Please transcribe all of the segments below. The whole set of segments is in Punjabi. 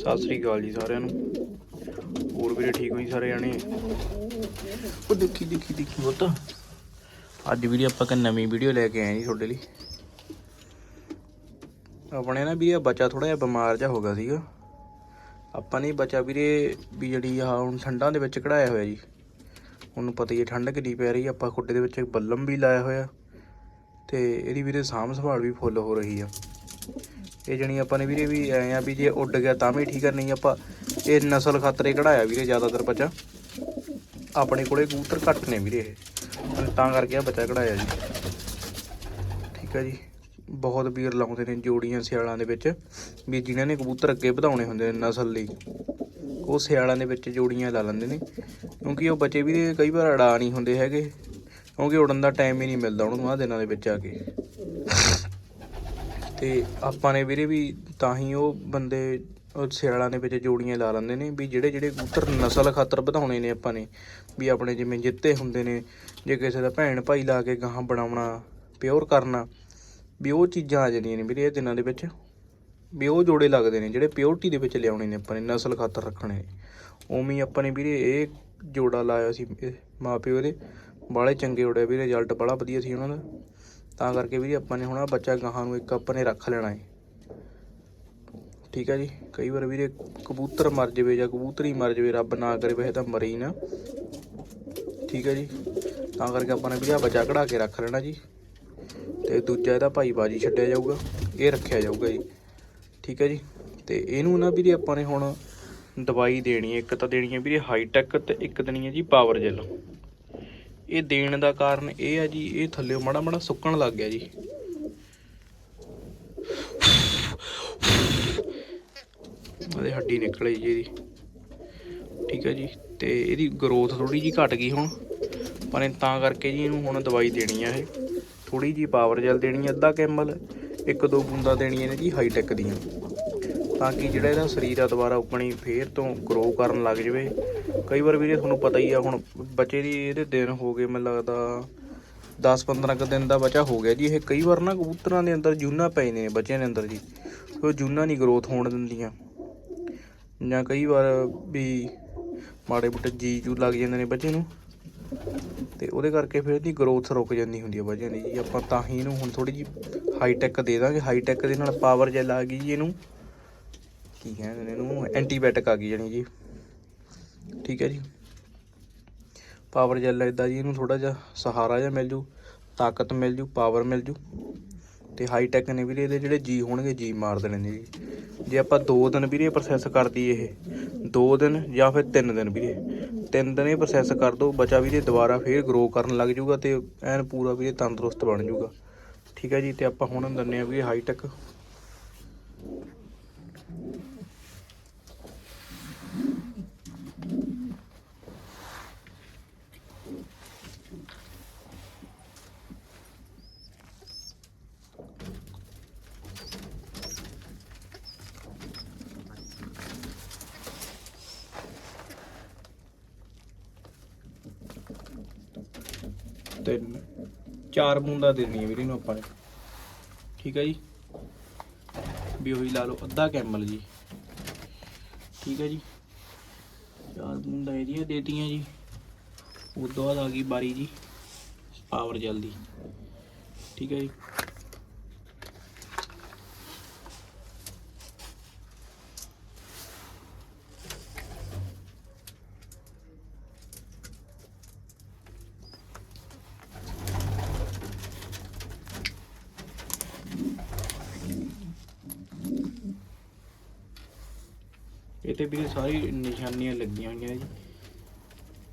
ਸਤਿ ਸ੍ਰੀ ਅਕਾਲ ਜੀ ਸਾਰਿਆਂ ਨੂੰ। ਹੋਰ ਵੀਰੇ ਠੀਕ ਹੋ ਜੀ ਸਾਰੇ ਜਾਣੇ? ਉਹ ਦੇਖੀ ਦੇਖੀ ਦੇਖੀ ਪੁੱਤ ਅੱਜ ਵੀਰੇ ਆਪਾਂ ਇੱਕ ਨਵੀਂ ਵੀਡੀਓ ਲੈ ਕੇ ਆਏ ਜੀ ਤੁਹਾਡੇ ਲਈ। ਆਪਣੇ ਨਾ ਵੀਰੇ ਬੱਚਾ ਥੋੜਾ ਜਿਹਾ ਬਿਮਾਰ ਜਿਹਾ ਹੋ ਗਿਆ ਸੀਗਾ। ਆਪਾਂ ਨੇ ਬੱਚਾ ਵੀਰੇ ਵੀ ਜਿਹੜੀ ਆ ਹੁਣ ਠੰਡਾਂ ਦੇ ਵਿੱਚ ਕਢਾਇਆ ਹੋਇਆ ਜੀ। ਉਹਨੂੰ ਪਤਾ ਹੀ ਹੈ ਠੰਡ ਕਿੰਨੀ ਪੈ ਰਹੀ ਆ ਆਪਾਂ ਖੁੱਡੇ ਦੇ ਵਿੱਚ ਇੱਕ ਬੱਲਮ ਵੀ ਲਾਇਆ ਹੋਇਆ। ਤੇ ਇਹਦੀ ਵੀਰੇ ਸਾਂਭ ਸੰਭਾਲ ਵੀ ਫੁੱਲ ਹੋ ਰਹੀ ਆ। ਇਹ ਜਣੀ ਆਪਾਂ ਨੇ ਵੀਰੇ ਵੀ ਐ ਆ ਵੀ ਜੇ ਉੱਡ ਗਿਆ ਤਾਂ ਵੀ ਠੀਕ ਆ, ਨਹੀਂ ਆਪਾਂ ਇਹ ਨਸਲ ਖਾਤਰੇ ਕਢਾਇਆ ਵੀਰੇ ਜ਼ਿਆਦਾਤਰ ਬੱਚਾ। ਆਪਣੇ ਕੋਲੇ ਕਬੂਤਰ ਘੱਟ ਨੇ ਵੀਰੇ ਇਹ। ਤਾਂ ਕਰਕੇ ਆ ਬੱਚਾ ਕਢਾਇਆ ਜੀ। ਠੀਕ ਆ ਜੀ। ਬਹੁਤ ਵੀਰ ਲਾਉਂਦੇ ਨੇ ਜੋੜੀਆਂ ਸਿਆਲਾਂ ਦੇ ਵਿੱਚ ਵੀ ਜਿਨ੍ਹਾਂ ਨੇ ਕਬੂਤਰ ਅੱਗੇ ਵਧਾਉਣੇ ਹੁੰਦੇ ਨੇ ਨਸਲ ਲਈ। ਉਹ ਸਿਆਲਾਂ ਦੇ ਵਿੱਚ ਜੋੜੀਆਂ ਲਾ ਲੈਂਦੇ ਨੇ। ਕਿਉਂਕਿ ਉਹ ਬੱਚੇ ਵੀ ਕਈ ਵਾਰ ਅੜਾ ਨਹੀਂ ਹੁੰਦੇ ਹੈਗੇ। ਕਿਉਂਕਿ ਉੜਨ ਦਾ ਟਾਈਮ ਹੀ ਨਹੀਂ ਮਿਲਦਾ ਉਹਨਾਂ ਨੂੰ ਆਹ ਦਿਨਾਂ ਦੇ ਵਿੱਚ ਆ ਕੇ। ਤੇ ਆਪਾਂ ਨੇ ਵੀਰੇ ਵੀ ਤਾਂ ਹੀ ਉਹ ਬੰਦੇ ਸਿਆਲਾਂ ਦੇ ਵਿੱਚ ਜੋੜੀਆਂ ਲਾ ਲੈਂਦੇ ਨੇ ਵੀ ਜਿਹੜੇ ਜਿਹੜੇ ਕਬੂਤਰ ਨਸਲ ਖਾਤਰ ਵਧਾਉਣੇ ਨੇ ਆਪਾਂ ਨੇ, ਵੀ ਆਪਣੇ ਜਿਵੇਂ ਜਿੱਤੇ ਹੁੰਦੇ ਨੇ, ਜੇ ਕਿਸੇ ਦਾ ਭੈਣ ਭਾਈ ਲਾ ਕੇ ਗਾਹਾਂ ਬਣਾਉਣਾ, ਪਿਓਰ ਕਰਨਾ, ਵੀ ਉਹ ਚੀਜ਼ਾਂ ਆ ਜਾਂਦੀਆਂ ਨੇ ਵੀਰੇ ਇਹ ਦਿਨਾਂ ਦੇ ਵਿੱਚ। ਵੀ ਉਹ ਜੋੜੇ ਲੱਗਦੇ ਨੇ, ਜਿਹੜੇ ਪਿਓਰਟੀ ਦੇ ਵਿੱਚ ਲਿਆਉਣੇ ਨੇ ਆਪਾਂ ਨੇ ਨਸਲ ਖਾਤਰ ਰੱਖਣੇ ਨੇ। ਉਵੇਂ ਹੀ ਆਪਾਂ ਨੇ ਵੀਰੇ ਇਹ ਜੋੜਾ ਲਾਇਆ ਸੀ, ਇਹ ਮਾਪਿਓ ਦੇ ਬਾਲੇ ਚੰਗੇ ਉੜੇ ਵੀਰੇ ਰਿਜ਼ਲਟ ਬੜਾ ਵਧੀਆ ਸੀ ਉਹਨਾਂ ਦਾ। ਤਾਂ ਕਰਕੇ ਵੀਰੇ ਆਪਾਂ ਨੇ ਹੁਣ ਆਹ ਬੱਚਾ ਗਾਹਾਂ ਨੂੰ ਇੱਕ ਆਪਾਂ ਨੇ ਰੱਖ ਲੈਣਾ ਹੈ ਠੀਕ ਹੈ ਜੀ? ਕਈ ਵਾਰ ਵੀਰੇ ਕਬੂਤਰ ਮਰ ਜਾਵੇ ਜਾਂ ਕਬੂਤਰੀ ਮਰ ਜਾਵੇ, ਰੱਬ ਨਾ ਕਰੇ, ਵੈਸੇ ਤਾਂ ਮਰੇ ਨਾ। ਠੀਕ ਹੈ ਜੀ? ਤਾਂ ਕਰਕੇ ਆਪਾਂ ਨੇ ਵੀ ਆਹ ਬੱਚਾ ਕਢਾ ਕੇ ਰੱਖ ਲੈਣਾ ਜੀ। ਤੇ ਦੂਜਾ ਇਹਦਾ ਭਾਈ ਬਾਜੀ ਛੱਡਿਆ ਜਾਊਗਾ। ਇਹ ਰੱਖਿਆ ਜਾਊਗਾ ਜੀ। ਠੀਕ ਹੈ ਜੀ? ਤੇ ਇਹਨੂੰ ਨਾ ਵੀਰੇ ਆਪਾਂ ਨੇ ਹੁਣ ਦਵਾਈ ਦੇਣੀ ਹੈ ਇੱਕ ਤਾਂ ਦੇਣੀ ਹੈ ਵੀਰੇ ਹਾਈਟੈਕ ਤੇ ਇੱਕ ਦੇਣੀ ਹੈ ਜੀ ਪਾਵਰ ਜੈਲ ਇਹ ਦੇਣ ਦਾ ਕਾਰਨ ਇਹ ਆ ਜੀ, ਇਹ ਥੱਲੇ ਮਾੜਾ ਮਾੜਾ ਸੁੱਕਣ ਲੱਗ ਗਿਆ ਜੀ। ਉਹਦੇ ਹੱਡੀ ਨਿਕਲੇ ਜੀ ਇਹਦੀ। ਠੀਕ ਹੈ ਜੀ, ਤੇ ਇਹਦੀ ਗਰੋਥ ਥੋੜੀ ਜੀ ਘਟ ਗਈ ਹੁਣ। ਪਰ ਇਹ ਤਾਂ ਕਰਕੇ ਜੀ ਇਹਨੂੰ ਹੁਣ ਦਵਾਈ ਦੇਣੀ ਆ ਇਹ। ਥੋੜੀ ਜੀ ਪਾਵਰ ਜੈਲ ਦੇਣੀ ਆ, ਅੱਧਾ ਕੈਮਲ ਇੱਕ ਦੋ ਬੂੰਦਾਂ ਦੇਣੀਆਂ ਨੇ ਜੀ ਹਾਈਟੈਕ ਦੀਆਂ। ਤਾਂ ਕਿ ਜਿਹੜਾ ਇਹਦਾ ਸਰੀਰ ਆ ਦੁਬਾਰਾ ਆਪਣੀ ਫੇਰ ਤੋਂ ਗਰੋ ਕਰਨ ਲੱਗ ਜਾਵੇ। ਕਈ ਵਾਰ ਵੀਰੇ ਤੁਹਾਨੂੰ ਪਤਾ ਹੀ ਆ, ਹੁਣ ਬੱਚੇ ਦੀ ਇਹਦੇ ਦਿਨ ਹੋ ਗਏ, ਮੈਨੂੰ ਲੱਗਦਾ 10-15 ਕੁ ਦਿਨ ਦਾ ਬੱਚਾ ਹੋ ਗਿਆ ਜੀ। ਇਹ ਕਈ ਵਾਰ ਨਾ ਕਬੂਤਰਾਂ ਦੇ ਅੰਦਰ ਜੂਨਾ ਪੈ ਜਾਂਦੇ ਨੇ ਬੱਚਿਆਂ ਦੇ ਅੰਦਰ ਜੀ। ਉਹ ਜੂਨਾ ਨਹੀਂ ਗਰੋਥ ਹੋਣ ਦਿੰਦੀਆਂ। ਜਾਂ ਕਈ ਵਾਰ ਵੀ ਮਾੜੇ ਮੋਟੇ ਜੀ ਜੂ ਲੱਗ ਜਾਂਦੇ ਨੇ ਬੱਚੇ ਨੂੰ। ਤੇ ਉਹਦੇ ਕਰਕੇ ਫਿਰ ਇਹਦੀ ਗਰੋਥ ਰੁਕ ਜਾਂਦੀ ਹੁੰਦੀ ਹੈ ਬੱਚਿਆਂ ਦੀ ਜੀ। ਆਪਾਂ ਤਾਂ ਹੀ ਇਹਨੂੰ ਹੁਣ ਥੋੜੀ ਜੀ ਹਾਈਟੈਕ ਦੇ ਦਾਂਗੇ। ਹਾਈਟੈਕ ਦੇ ਨਾਲ ਪਾਵਰ ਜੈਲ ਆ ਗਈ ਜੀ ਇਹਨੂੰ। ਕੀ ਕਹਿੰਦੇ ਨੇ ਇਹਨੂੰ ਐਂਟੀਬਾਇਓਟਿਕ ਆ ਗਈ ਜਾਣੀ ਜੀ। ਠੀਕ ਹੈ ਜੀ। ਪਾਵਰ ਜੈਲ ਇਦਾਂ ਜੀ, ਇਹਨੂੰ ਥੋੜਾ ਜਿਹਾ ਸਹਾਰਾ ਜਿਹਾ ਮਿਲ ਜੂ, ਤਾਕਤ ਮਿਲ ਜੂ ਪਾਵਰ ਮਿਲ ਜੂ। ਤੇ ਹਾਈਟੈਕ ਨੇ ਵੀਰੇ ਇਹਦੇ ਜਿਹੜੇ ਜੀ ਹੋਣਗੇ ਜੀ ਮਾਰ ਦੇਣੇ ਨੇ ਜੀ। ਜੇ ਆਪਾਂ 2 ਦਿਨ ਵੀਰੇ ਪ੍ਰੋਸੈਸ ਕਰਦੀ ਇਹ 2 ਦਿਨ ਜਾਂ ਫਿਰ 3 ਦਿਨ ਵੀਰੇ। 3 ਦਿਨ ਇਹ ਪ੍ਰੋਸੈਸ ਕਰ ਦੋ, ਬੱਚਾ ਵੀਰੇ ਦੁਬਾਰਾ ਫੇਰ ਗਰੋ ਕਰਨ ਲੱਗ ਜੂਗਾ ਤੇ ਐਨ ਪੂਰਾ ਵੀਰੇ ਤੰਦਰੁਸਤ ਬਣ ਜੂਗਾ। ਠੀਕ ਹੈ ਜੀ, ਤੇ ਆਪਾਂ ਹੁਣ ਦਿੰਨੇ ਆ ਵੀਰੇ ਹਾਈਟੈਕ ਤਿੰਨ ਚਾਰ ਬੂੰਦਾਂ ਦੇਣੀਆਂ ਵੀਰੇ ਨੂੰ ਆਪਾਂ ਨੇ। ਠੀਕ ਹੈ ਜੀ? ਵੀ ਉਹੀ ਲਾ ਲਓ, ਅੱਧਾ ਕੈਮਲ ਜੀ। ਠੀਕ ਹੈ ਜੀ? ਚਾਰ ਬੂੰਦਾਂ ਇਹਦੀਆਂ ਦੇਤੀਆਂ ਜੀ। ਉਦੋਂ ਬਾਅਦ ਆ ਗਈ ਬਾਰੀ ਜੀ ਪਾਵਰ ਜਲਦੀ ਠੀਕ ਹੈ ਜੀ? ਇਹ ਤੇ ਵੀ ਸਾਰੀ ਨਿਸ਼ਾਨੀਆਂ ਲੱਗੀਆਂ ਹੋਈਆਂ ਜੀ।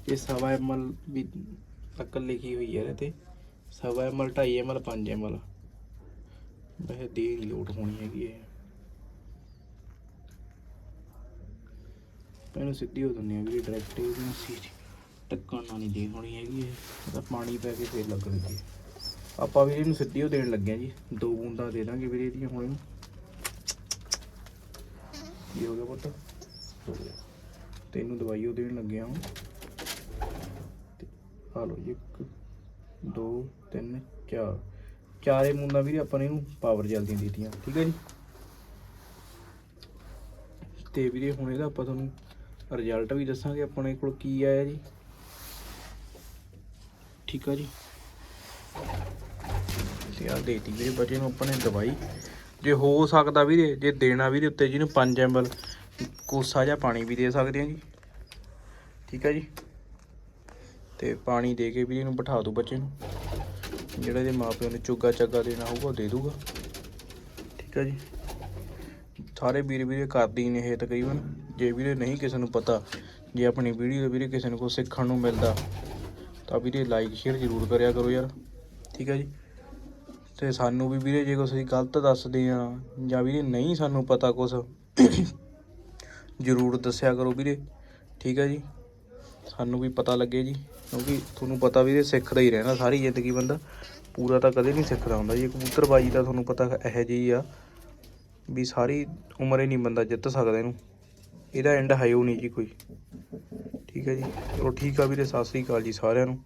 ਇਹ ਸਵਾ ਐਮਐਲ ਵੀ ਤੱਕ ਲਿਖੀ ਹੋਈ ਹੈ ਇਹਦੇ ਤੇ। ਸਵਾ ਐਮਐਲ 2.5 ਐਮਐਲ 5 ਐਮਐਲ ਵੈਸੇ ਦੇ ਨਹੀਂ ਲੋਡ ਹੋਣੀ ਹੈਗੀ ਇਹ। ਇਹਨੂੰ ਸਿੱਧੀ ਹੋ ਦਿੰਦੇ ਆ ਵੀ ਡਾਇਰੈਕਟ ਇਹਨੂੰ ਸੀ ਟੱਕਣ ਨਾਲ ਨਹੀਂ ਦੇ ਹੋਣੀ ਹੈਗੀ ਇਹ। ਇਹਦਾ ਪਾਣੀ ਪੈ ਕੇ ਫੇਰ ਲੱਗਣਗੇ ਆਪਾਂ ਵੀ ਇਹਨੂੰ ਸਿੱਧੀ ਹੋ ਦੇਣ ਲੱਗੇ ਆ ਜੀ। ਦੋ ਬੂੰਦਾਂ ਦੇ ਦਾਂਗੇ ਵੀਰੇ ਇਹਦੀਆਂ ਹੁਣ ਇਹਨੂੰ। ਕੀ ਹੋ ਗਿਆ ਪੁੱਤ। ਹੋ ਗਿਆ। ਤੈਨੂੰ ਦਵਾਈ ਉਹ ਦੇਣ ਲੱਗਿਆ ਹਾਂ ਆ ਲਓ ਜੀ 1 2 3 4 ਚਾਰੇ ਮੁੰਡਾ ਵੀਰੇ ਆਪਾਂ ਨੇ ਇਹਨੂੰ ਪਾਵਰ ਜਲਦੀਆਂ ਦਿੱਤੀਆਂ, ਠੀਕ ਹੈ ਜੀ? ਤੇ ਵੀਰੇ ਹੁਣ ਇਹਦਾ ਆਪਾਂ ਤੁਹਾਨੂੰ ਰਿਜ਼ਲਟ ਵੀ ਦੱਸਾਂਗੇ ਆਪਣੇ ਕੋਲ ਕੀ ਆਇਆ ਜੀ। ਠੀਕ ਆ ਜੀ? ਤੇ ਆ ਦੇਤੀ ਵੀਰੇ ਬੱਚੇ ਨੂੰ ਆਪਾਂ ਨੇ ਦਵਾਈ। ਜੇ ਹੋ ਸਕਦਾ ਵੀਰੇ, ਜੇ ਦੇਣਾ ਵੀਰੇ ਉੱਤੇ ਜਿਹਨੂੰ 5 ਐਮਐਲ ਕੋਸਾ ਜਿਹਾ ਪਾਣੀ ਵੀ ਦੇ ਸਕਦੇ ਆ ਜੀ। ਠੀਕ ਆ ਜੀ। ਤੇ ਪਾਣੀ ਦੇ ਕੇ ਵੀ ਇਹਨੂੰ ਬਿਠਾ ਦੋ ਬੱਚੇ ਨੂੰ। ਜਿਹੜਾ ਇਹਦੇ ਮਾਪਿਆਂ ਨੇ ਚੁੱਗਾ ਚੱਗਾ ਦੇਣਾ ਹੋਊਗਾ, ਉਹ ਦੇ ਦੂਗਾ ਠੀਕ ਆ ਜੀ। ਸਾਰੇ ਵੀਰ ਵੀਰੇ ਕਰਦੇ ਹੀ ਨੇ ਇਹ ਤਕਰੀਬਨ। ਜੇ ਵੀਰੇ ਨਹੀਂ ਕਿਸੇ ਨੂੰ ਪਤਾ, ਜੇ ਆਪਣੀ ਵੀਡੀਓ ਵੀਰੇ ਕਿਸੇ ਨੂੰ ਕੁਛ ਸਿੱਖਣ ਨੂੰ ਮਿਲਦਾ, ਤਾਂ ਵੀਰੇ ਲਾਈਕ ਸ਼ੇਅਰ ਜ਼ਰੂਰ ਕਰਿਆ ਕਰੋ ਯਾਰ। ਠੀਕ ਹੈ ਜੀ। ਤੇ ਸਾਨੂੰ ਵੀ ਵੀਰੇ ਜੇ ਕੁਛ ਗਲਤ ਦੱਸਦੇ ਆ, ਜਾਂ ਵੀਰੇ ਨਹੀਂ ਸਾਨੂੰ ਪਤਾ ਕੁਛ ਜ਼ਰੂਰ ਦੱਸਿਆ ਕਰੋ ਵੀਰੇ। ਠੀਕ ਹੈ ਜੀ? ਸਾਨੂੰ ਵੀ ਪਤਾ ਲੱਗੇ ਜੀ, ਕਿਉਂਕਿ ਤੁਹਾਨੂੰ ਪਤਾ ਵੀਰੇ ਸਿੱਖਦਾ ਹੀ ਰਹਿਣਾ ਸਾਰੀ ਜ਼ਿੰਦਗੀ ਬੰਦਾ। ਪੂਰਾ ਤਾਂ ਕਦੇ ਨਹੀਂ ਸਿੱਖਦਾ ਹੁੰਦਾ ਜੀ। ਕਬੂਤਰਬਾਜੀ ਦਾ ਤੁਹਾਨੂੰ ਪਤਾ ਇਹੋ ਜਿਹੀ ਆ ਵੀ ਸਾਰੀ ਉਮਰ ਹੀ ਨਹੀਂ ਬੰਦਾ ਜਿੱਤ ਸਕਦਾ ਇਹਨੂੰ। ਇਹਦਾ ਐਂਡ ਹੈ ਉਹ ਨਹੀਂ ਜੀ ਕੋਈ। ਠੀਕ ਹੈ ਜੀ? ਚਲੋ ਠੀਕ ਆ ਵੀਰੇ, ਸਤਿ ਸ੍ਰੀ ਅਕਾਲ ਜੀ ਸਾਰਿਆਂ ਨੂੰ।